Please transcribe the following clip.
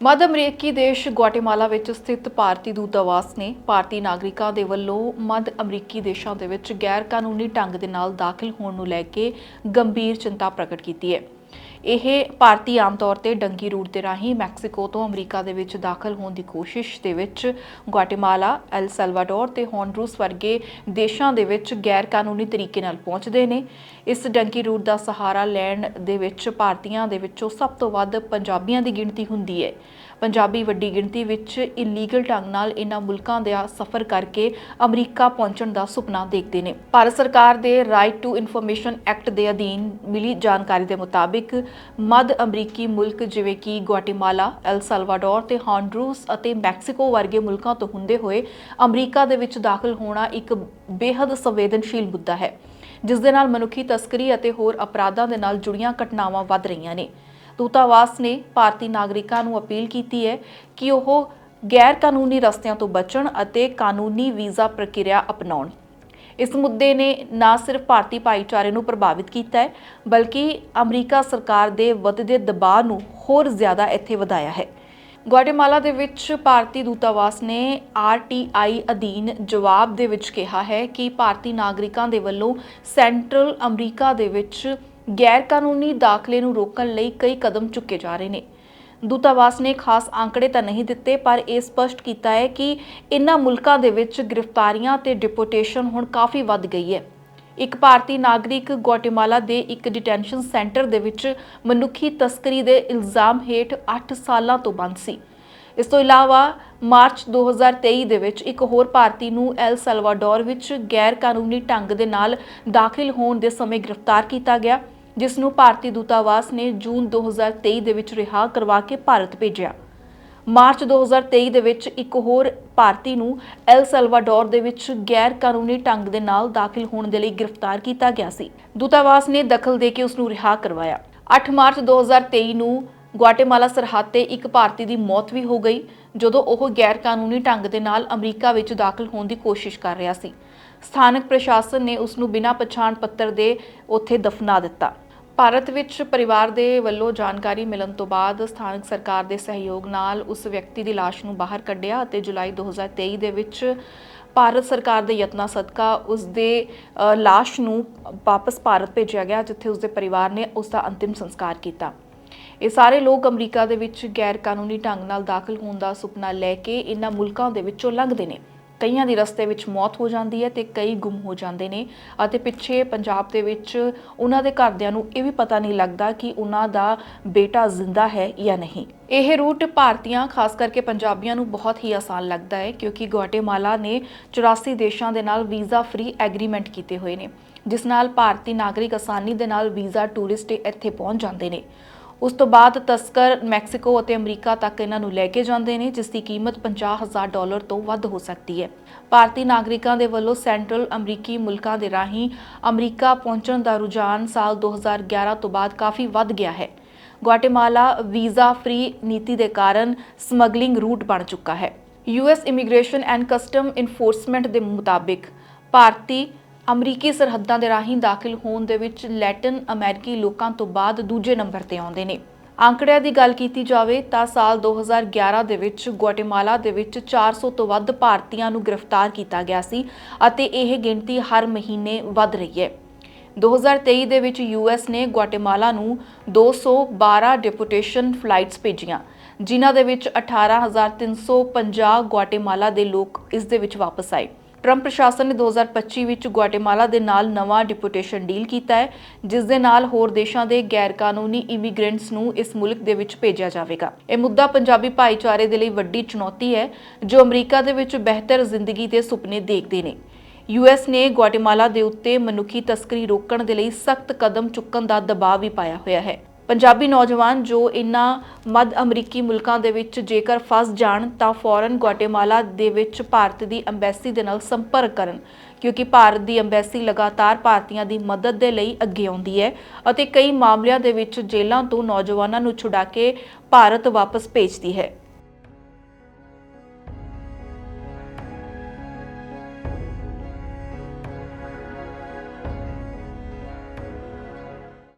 ਮੱਧ ਅਮਰੀਕੀ ਦੇਸ਼ ਗੁਆਟੇਮਾਲਾ ਵਿੱਚ ਸਥਿਤ ਭਾਰਤੀ ਦੂਤਾਵਾਸ ਨੇ ਭਾਰਤੀ ਨਾਗਰਿਕਾਂ ਦੇ ਵੱਲੋਂ ਮੱਧ ਅਮਰੀਕੀ ਦੇਸ਼ਾਂ ਦੇ ਵਿੱਚ ਗੈਰ ਕਾਨੂੰਨੀ ਢੰਗ ਦੇ ਨਾਲ ਦਾਖਲ ਹੋਣ ਨੂੰ ਲੈ ਕੇ ਗੰਭੀਰ ਚਿੰਤਾ ਪ੍ਰਗਟ ਕੀਤੀ ਹੈ। ਇਹ ਭਾਰਤੀ ਆਮ ਤੌਰ ਤੇ ਡੰਗੀ ਰੂਟ ਦੇ ਰਾਹੀਂ ਮੈਕਸੀਕੋ ਤੋਂ ਅਮਰੀਕਾ ਦੇ ਵਿੱਚ ਦਾਖਲ ਹੋਣ ਦੀ ਕੋਸ਼ਿਸ਼ ਦੇ ਵਿੱਚ ਗੁਆਟੇਮਾਲਾ ਐਲ ਸਲਵਾਡੋਰ ਤੇ ਹੌਂਡਰੂਸ ਵਰਗੇ ਦੇਸ਼ਾਂ ਦੇ ਵਿੱਚ ਗੈਰ ਕਾਨੂੰਨੀ ਤਰੀਕੇ ਨਾਲ ਪਹੁੰਚਦੇ ਨੇ। ਇਸ ਡੰਗੀ ਰੂਟ ਦਾ ਸਹਾਰਾ ਲੈਣ ਦੇ ਵਿੱਚ ਭਾਰਤੀਆਂ ਦੇ ਵਿੱਚੋਂ ਸਭ ਤੋਂ ਵੱਧ ਪੰਜਾਬੀਆਂ ਦੀ ਗਿਣਤੀ ਹੁੰਦੀ ਹੈ। ਪੰਜਾਬੀ ਵੱਡੀ ਗਿਣਤੀ ਵਿੱਚ ਇਲੀਗਲ ਢੰਗ ਨਾਲ ਇਹਨਾਂ ਮੁਲਕਾਂ ਦਾ ਸਫ਼ਰ ਕਰਕੇ ਅਮਰੀਕਾ ਪਹੁੰਚਣ ਦਾ ਸੁਪਨਾ ਦੇਖਦੇ ਨੇ। ਭਾਰਤ ਸਰਕਾਰ ਦੇ ਰਾਈਟ ਟੂ ਇਨਫੋਰਮੇਸ਼ਨ ਐਕਟ ਦੇ ਅਧੀਨ ਮਿਲੀ ਜਾਣਕਾਰੀ ਦੇ ਮੁਤਾਬਿਕ ਮੱਧ ਅਮਰੀਕੀ ਮੁਲਕ ਜਿਵੇਂ ਕਿ ਗੁਆਟੇਮਾਲਾ ਐਲ ਸਲਵਾਡੋਰ ਤੇ ਹੌਂਡਰੂਸ ਅਤੇ ਮੈਕਸੀਕੋ ਵਰਗੇ ਮੁਲਕਾਂ ਤੋਂ ਹੁੰਦੇ ਹੋਏ ਅਮਰੀਕਾ ਦੇ ਵਿੱਚ ਦਾਖਲ ਹੋਣਾ ਇੱਕ ਬੇहद ਸੰਵੇਦਨਸ਼ੀਲ ਮੁੱਦਾ ਹੈ, ਜਿਸ ਦੇ ਨਾਲ ਮਨੁੱਖੀ ਤਸਕਰੀ ਅਤੇ ਹੋਰ ਅਪਰਾਧਾਂ ਦੇ ਨਾਲ ਜੁੜੀਆਂ ਘਟਨਾਵਾਂ ਵੱਧ ਰਹੀਆਂ ਨੇ। ਦੂਤਾਵਾਸ ਨੇ ਭਾਰਤੀ ਨਾਗਰਿਕਾਂ ਨੂੰ ਅਪੀਲ ਕੀਤੀ ਹੈ ਕਿ ਉਹ ਗੈਰ ਕਾਨੂੰਨੀ ਰਸਤਿਆਂ ਤੋਂ ਬਚਣ ਅਤੇ ਕਾਨੂੰਨੀ ਵੀਜ਼ਾ ਪ੍ਰਕਿਰਿਆ ਅਪਣਾਉਣ। ਇਸ ਮੁੱਦੇ ਨੇ ਨਾ ਸਿਰਫ ਭਾਰਤੀ ਭਾਈਚਾਰੇ ਨੂੰ ਪ੍ਰਭਾਵਿਤ ਕੀਤਾ ਹੈ, ਬਲਕਿ ਅਮਰੀਕਾ ਸਰਕਾਰ ਦੇ ਵੱਧਦੇ ਦਬਾਅ ਨੂੰ ਹੋਰ ਜ਼ਿਆਦਾ ਇੱਥੇ ਵਧਾਇਆ ਹੈ। ਗੁਆਟੇਮਾਲਾ ਦੇ ਵਿੱਚ ਭਾਰਤੀ ਦੂਤਾਵਾਸ ਨੇ ਆਰਟੀਆਈ ਅਧੀਨ ਜਵਾਬ ਦੇ ਵਿੱਚ ਕਿਹਾ ਹੈ ਕਿ ਭਾਰਤੀ ਨਾਗਰਿਕਾਂ ਦੇ ਵੱਲੋਂ ਸੈਂਟਰਲ ਅਮਰੀਕਾ ਦੇ ਵਿੱਚ ਗੈਰ ਕਾਨੂੰਨੀ ਦਾਖਲੇ ਨੂੰ ਰੋਕਣ ਲਈ ਕਈ ਕਦਮ ਚੁੱਕੇ ਜਾ ਰਹੇ ਨੇ। ਦੂਤਾਵਾਸ ਨੇ ਖਾਸ ਆંકੜੇ ਤਾਂ ਨਹੀਂ ਦਿੱਤੇ, ਪਰ ਇਹ ਸਪਸ਼ਟ ਕੀਤਾ ਹੈ ਕਿ ਇਨ੍ਹਾਂ ਮੁਲਕਾਂ ਦੇ ਵਿੱਚ ਗ੍ਰਿਫਤਾਰੀਆਂ ਤੇ ਡਿਪੋਟੇਸ਼ਨ ਹੁਣ ਕਾਫੀ ਵੱਧ ਗਈ ਹੈ। ਇੱਕ ਭਾਰਤੀ ਨਾਗਰਿਕ ਗੁਆਟੇਮਾਲਾ ਦੇ ਇੱਕ ਡਿਟੈਂਸ਼ਨ ਸੈਂਟਰ ਦੇ ਵਿੱਚ ਮਨੁੱਖੀ ਤਸਕਰੀ ਦੇ ਇਲਜ਼ਾਮ ਹੇਠ 8 ਸਾਲਾਂ ਤੋਂ ਬੰਦ ਸੀ। ਇਸ ਤੋਂ ਇਲਾਵਾ ਮਾਰਚ 2023 ਦੇ ਵਿੱਚ ਇੱਕ ਹੋਰ ਭਾਰਤੀ ਨੂੰ ਐਲ ਸਲਵਾਡੋਰ ਵਿੱਚ ਗੈਰ ਕਾਨੂੰਨੀ ਢੰਗ ਦੇ ਨਾਲ ਦਾਖਲ ਹੋਣ ਦੇ ਸਮੇਂ ਗ੍ਰਿਫਤਾਰ ਕੀਤਾ ਗਿਆ। ਜਿਸ ਨੂੰ ਭਾਰਤੀ ਦੂਤਾਵਾਸ ਨੇ ਜੂਨ 2023 ਦੇ ਵਿੱਚ ਰਿਹਾ ਕਰਵਾ ਕੇ ਭਾਰਤ ਭੇਜਿਆ। ਮਾਰਚ 2023 ਦੇ ਵਿੱਚ ਇੱਕ ਹੋਰ ਭਾਰਤੀ ਨੂੰ ਐਲ ਸਲਵਾਡੋਰ ਦੇ ਵਿੱਚ ਗੈਰ ਕਾਨੂੰਨੀ ਢੰਗ ਦੇ ਨਾਲ ਦਾਖਲ ਹੋਣ ਦੇ ਲਈ ਗ੍ਰਿਫਤਾਰ ਕੀਤਾ ਗਿਆ ਸੀ। ਦੂਤਾਵਾਸ ਨੇ ਦਖਲ ਦੇ ਕੇ ਉਸ ਨੂੰ ਰਿਹਾ ਕਰਵਾਇਆ। 8 ਮਾਰਚ 2023 ਨੂੰ ਗੁਆਟੇਮਾਲਾ ਸਰਹੱਦ ਤੇ ਇੱਕ ਭਾਰਤੀ ਦੀ ਮੌਤ ਵੀ ਹੋ ਗਈ, ਜਦੋਂ ਉਹ ਗੈਰ ਕਾਨੂੰਨੀ ਢੰਗ ਦੇ ਨਾਲ ਅਮਰੀਕਾ ਵਿੱਚ ਦਾਖਲ ਹੋਣ ਦੀ ਕੋਸ਼ਿਸ਼ ਕਰ ਰਿਹਾ ਸੀ। ਸਥਾਨਕ ਪ੍ਰਸ਼ਾਸਨ ਨੇ ਉਸ ਨੂੰ ਬਿਨਾਂ ਪਛਾਣ ਪੱਤਰ ਦੇ ਉੱਥੇ ਦਫਨਾ ਦਿੱਤਾ। ਭਾਰਤ ਵਿੱਚ ਪਰਿਵਾਰ ਦੇ ਵੱਲੋਂ ਜਾਣਕਾਰੀ ਮਿਲਣ ਤੋਂ ਬਾਅਦ ਸਥਾਨਕ ਸਰਕਾਰ ਦੇ ਸਹਿਯੋਗ ਨਾਲ ਉਸ ਵਿਅਕਤੀ ਦੀ ਲਾਸ਼ ਨੂੰ ਬਾਹਰ ਕੱਢਿਆ ਅਤੇ ਜੁਲਾਈ 2023 ਦੇ ਵਿੱਚ ਭਾਰਤ ਸਰਕਾਰ ਦੇ ਯਤਨਾਂ ਸਦਕਾ ਉਸ ਦੇ ਅ, ਲਾਸ਼ ਨੂੰ ਵਾਪਸ ਭਾਰਤ ਭੇਜਿਆ ਗਿਆ ਜਿੱਥੇ ਉਸ ਦੇ ਪਰਿਵਾਰ ਨੇ ਉਸ ਦਾ ਅੰਤਿਮ ਸੰਸਕਾਰ ਕੀਤਾ। ਇਹ ਸਾਰੇ ਲੋਕ ਅਮਰੀਕਾ ਦੇ ਵਿੱਚ ਗੈਰ ਕਾਨੂੰਨੀ ਢੰਗ ਨਾਲ ਦਾਖਲ ਹੋਣ ਦਾ ਸੁਪਨਾ ਲੈ ਕੇ ਇਹਨਾਂ ਮੁਲਕਾਂ ਦੇ ਵਿੱਚੋਂ ਲੰਘਦੇ ਨੇ। ਕਈਆਂ ਦੀ ਰਸਤੇ ਵਿੱਚ ਮੌਤ ਹੋ ਜਾਂਦੀ ਹੈ ਤੇ ਕਈ ਗੁੰਮ ਹੋ ਜਾਂਦੇ ਨੇ। ਅਤੇ ਪਿੱਛੇ ਪੰਜਾਬ ਦੇ ਵਿੱਚ ਉਹਨਾਂ ਦੇ ਘਰਦਿਆਂ ਨੂੰ ਇਹ ਵੀ ਪਤਾ ਨਹੀਂ ਲੱਗਦਾ ਕਿ ਉਹਨਾਂ ਦਾ ਬੇਟਾ ਜ਼ਿੰਦਾ ਹੈ ਜਾਂ ਨਹੀਂ। ਇਹ ਰੂਟ ਭਾਰਤੀਆਂ, ਖਾਸ ਕਰਕੇ ਪੰਜਾਬੀਆਂ ਨੂੰ ਬਹੁਤ ਹੀ ਆਸਾਨ ਲੱਗਦਾ ਹੈ ਕਿਉਂਕਿ ਗੁਆਟੇਮਾਲਾ ਨੇ 84 ਦੇਸ਼ਾਂ ਦੇ ਨਾਲ ਵੀਜ਼ਾ ਫ੍ਰੀ ਐਗਰੀਮੈਂਟ ਕੀਤੇ ਹੋਏ ਨੇ, ਜਿਸ ਨਾਲ ਭਾਰਤੀ ਨਾਗਰਿਕ ਆਸਾਨੀ ਦੇ ਨਾਲ ਵੀਜ਼ਾ ਟੂਰਿਸਟ ਇੱਥੇ ਪਹੁੰਚ ਜਾਂਦੇ ਨੇ। ਉਸ ਤੋਂ ਬਾਅਦ ਤਸਕਰ ਮੈਕਸੀਕੋ ਅਤੇ ਅਮਰੀਕਾ ਤੱਕ ਇਹਨਾਂ ਨੂੰ ਲੈ ਕੇ ਜਾਂਦੇ ਨੇ, ਜਿਸ ਦੀ ਕੀਮਤ 50000 ਡਾਲਰ ਤੋਂ ਵੱਧ ਹੋ ਸਕਦੀ ਹੈ। ਭਾਰਤੀ ਨਾਗਰਿਕਾਂ ਦੇ ਵੱਲੋਂ ਸੈਂਟਰਲ ਅਮਰੀਕੀ ਮੁਲਕਾਂ ਦੇ ਰਾਹੀਂ ਅਮਰੀਕਾ ਪਹੁੰਚਣ ਦਾ ਰੁਝਾਨ ਸਾਲ 2011 ਤੋਂ ਬਾਅਦ ਕਾਫੀ ਵੱਧ ਗਿਆ ਹੈ। ਗੁਆਟੇਮਾਲਾ ਵੀਜ਼ਾ ਫ੍ਰੀ ਨੀਤੀ ਦੇ ਕਾਰਨ ਸਮਗਲਿੰਗ ਰੂਟ ਬਣ ਚੁੱਕਾ ਹੈ। US immigration and custom enforcement ਦੇ ਮੁਤਾਬਿਕ ਭਾਰਤੀ ਅਮਰੀਕੀ ਸਰਹੱਦਾਂ ਦੇ ਰਾਹੀਂ ਦਾਖਲ ਹੋਣ ਦੇ ਵਿੱਚ ਲੈਟਿਨ ਅਮਰੀਕੀ ਲੋਕਾਂ ਤੋਂ ਬਾਅਦ ਦੂਜੇ ਨੰਬਰ ਤੇ ਆਉਂਦੇ ਨੇ। ਅੰਕੜਿਆਂ ਦੀ ਗੱਲ ਕੀਤੀ ਜਾਵੇ ਤਾਂ ਸਾਲ 2011 ਦੇ ਵਿੱਚ ਗੁਆਟੇਮਾਲਾ ਦੇ ਵਿੱਚ 400 ਤੋਂ ਵੱਧ ਭਾਰਤੀਆਂ ਨੂੰ ਗ੍ਰਿਫਤਾਰ ਕੀਤਾ ਗਿਆ ਸੀ ਅਤੇ ਇਹ ਗਿਣਤੀ ਹਰ ਮਹੀਨੇ ਵੱਧ ਰਹੀ ਹੈ। 2023 ਦੇ ਵਿੱਚ ਯੂਐਸ ਨੇ ਗੁਆਟੇਮਾਲਾ ਨੂੰ 212 ਡਿਪੋਟੇਸ਼ਨ ਫਲਾਈਟਸ ਭੇਜੀਆਂ, ਜਿਨ੍ਹਾਂ ਦੇ ਵਿੱਚ 18350 ਗੁਆਟੇਮਾਲਾ ਦੇ ਲੋਕ ਇਸ ਦੇ ਵਿੱਚ ਵਾਪਸ ਆਏ। ਟਰੰਪ ਪ੍ਰਸ਼ਾਸਨ ਨੇ 2025 ਵਿੱਚ ਗੁਆਟੇਮਾਲਾ ਦੇ ਨਾਲ ਨਵਾਂ ਡਿਪੂਟੇਸ਼ਨ ਡੀਲ ਕੀਤਾ ਹੈ, ਜਿਸ ਦੇ ਨਾਲ ਹੋਰ ਦੇਸ਼ਾਂ ਦੇ ਗੈਰ ਕਾਨੂੰਨੀ ਇਮੀਗ੍ਰੈਂਟਸ ਨੂੰ ਇਸ ਮੁਲਕ ਦੇ ਵਿੱਚ ਭੇਜਿਆ ਜਾਵੇਗਾ। ਇਹ ਮੁੱਦਾ ਪੰਜਾਬੀ ਭਾਈਚਾਰੇ ਦੇ ਲਈ ਵੱਡੀ ਚੁਣੌਤੀ ਹੈ, ਜੋ ਅਮਰੀਕਾ ਦੇ ਵਿੱਚ ਬਿਹਤਰ ਜ਼ਿੰਦਗੀ ਦੇ ਸੁਪਨੇ ਦੇਖਦੇ ਨੇ। ਯੂਐਸ ਨੇ ਗੁਆਟੇਮਾਲਾ ਦੇ ਉੱਤੇ ਮਨੁੱਖੀ ਤਸਕਰੀ ਰੋਕਣ ਦੇ ਲਈ ਸਖਤ ਕਦਮ ਚੁੱਕਣ ਦਾ ਦਬਾਅ ਵੀ ਪਾਇਆ ਹੋਇਆ ਹੈ। ਪੰਜਾਬੀ ਨੌਜਵਾਨ ਜੋ ਇਨ੍ਹਾਂ ਮੱਧ ਅਮਰੀਕੀ ਮੁਲਕਾਂ ਦੇ ਵਿੱਚ ਜੇਕਰ ਫਸ ਜਾਣ ਤਾਂ ਫੌਰਨ ਗੁਆਟੇਮਾਲਾ ਦੇ ਵਿੱਚ ਭਾਰਤ ਦੀ ਐਮਬੈਸੀ ਦੇ ਨਾਲ ਸੰਪਰਕ ਕਰਨ, ਕਿਉਂਕਿ ਭਾਰਤ ਦੀ ਐਮਬੈਸੀ ਲਗਾਤਾਰ ਭਾਰਤੀਆਂ ਦੀ ਮਦਦ ਦੇ ਲਈ ਅੱਗੇ ਆਉਂਦੀ ਹੈ ਅਤੇ ਕਈ ਮਾਮਲਿਆਂ ਦੇ ਵਿੱਚ ਜੇਲ੍ਹਾਂ ਤੋਂ ਨੌਜਵਾਨਾਂ ਨੂੰ ਛੁਡਾ ਕੇ ਭਾਰਤ ਵਾਪਸ ਭੇਜਦੀ ਹੈ।